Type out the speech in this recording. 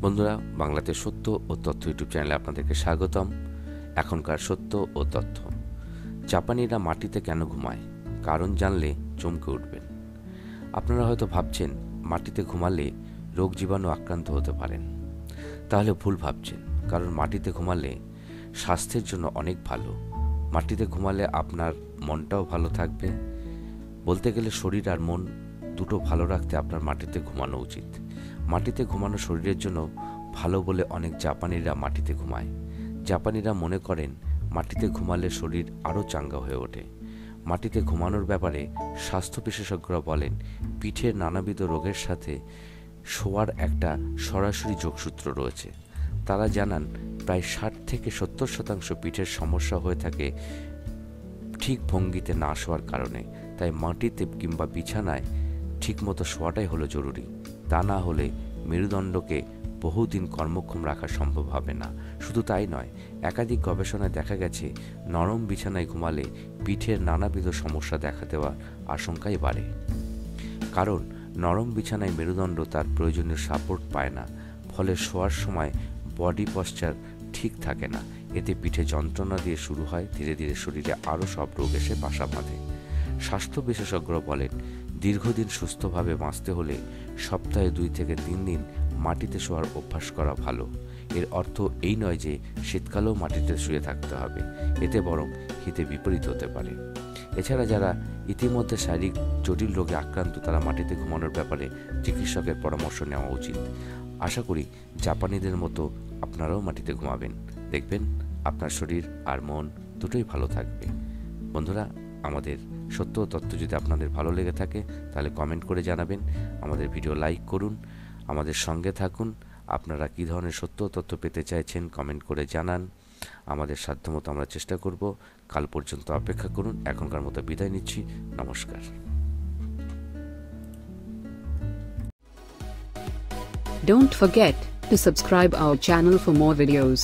বন্ধুরা বাংলাতে সত্য ও তথ্য ইউটিউব চ্যানেলে আপনাদেরকে স্বাগতম। এখনকার সত্য ও তথ্য। জাপানিরা মাটিতে কেন ঘুমায়? কারণ জানলে চমকে উঠবেন। আপনারা হয়তো ভাবছেন, মাটিতে ঘুমালে রোগ জীবাণু আক্রান্ত হতে পারেন। তাহলে ভুল ভাবছেন, কারণ মাটিতে ঘুমালে স্বাস্থ্যের জন্য অনেক ভালো। মাটিতে ঘুমালে আপনার মনটাও ভালো থাকবে। বলতে গেলে শরীর আর মন দুটো ভালো রাখতে আপনার মাটিতে ঘুমানো উচিত। মাটিতে ঘুমানো শরীরের জন্য ভালো বলে অনেক জাপানিরা মাটিতে ঘুমায়। জাপানিরা মনে করেন মাটিতে ঘুমালে শরীর আরও চাঙ্গা হয়ে ওঠে। মাটিতে ঘুমানোর ব্যাপারে স্বাস্থ্য বিশেষজ্ঞরা বলেন, পিঠের নানাবিধ রোগের সাথে শোয়ার একটা সরাসরি যোগসূত্র রয়েছে। তারা জানান, প্রায় ষাট থেকে সত্তর শতাংশ পিঠের সমস্যা হয়ে থাকে ঠিক ভঙ্গিতে না শোয়ার কারণে। তাই মাটিতে কিংবা বিছানায় ঠিকমতো শোয়াটাই হলো জরুরি। তা না হলে মেরুদণ্ডকে বহুদিন কর্মক্ষম রাখা সম্ভব হবে না। শুধু তাই নয়, একাধিক গবেষণায় দেখা গেছে, নরম বিছানায় ঘুমালে পিঠের নানাবিধ সমস্যা দেখা দেওয়ার আশঙ্কাই বাড়ে। কারণ, নরম বিছানায় মেরুদণ্ড তার প্রয়োজনীয় সাপোর্ট পায় না। ফলে শোয়ার সময় বডি পশ্চার ঠিক থাকে না। এতে পিঠে যন্ত্রণা দিয়ে শুরু হয়, ধীরে ধীরে শরীরে আরও সব রোগ এসে বাসা বাঁধে। স্বাস্থ্য বিশেষজ্ঞরা বলেন দীর্ঘদিন সুস্থভাবে বাঁচতে হলে সপ্তাহে দুই থেকে তিন দিন মাটিতে শোয়ার অভ্যাস করা ভালো। এর অর্থ এই নয় যে শীতকালেও মাটিতে শুয়ে থাকতে হবে, এতে বরং হিতে বিপরীত হতে পারে। এছাড়া যারা ইতিমধ্যে শারীরিক জটিল রোগে আক্রান্ত, তারা মাটিতে ঘুমানোর ব্যাপারে চিকিৎসকের পরামর্শ নেওয়া উচিত। আশা করি জাপানিদের মতো আপনারাও মাটিতে ঘুমাবেন। দেখবেন আপনার শরীর আর মন দুটোই ভালো থাকবে। বন্ধুরা আমাদের সত্য তথ্য যদি আপনাদের ভালো লেগে থাকে, তাহলে কমেন্ট করে জানাবেন, আমাদের ভিডিও লাইক করুন, আমাদের সঙ্গে থাকুন, আপনারা কী ধরনের সত্য তথ্য পেতে চাইছেন কমেন্ট করে জানান, আমাদের সাধ্যমতো আমরা চেষ্টা করব, কাল পর্যন্ত অপেক্ষা করুন, এখনকার মতো বিদায় নিচ্ছি, নমস্কার Don't forget to subscribe our channel for more videos.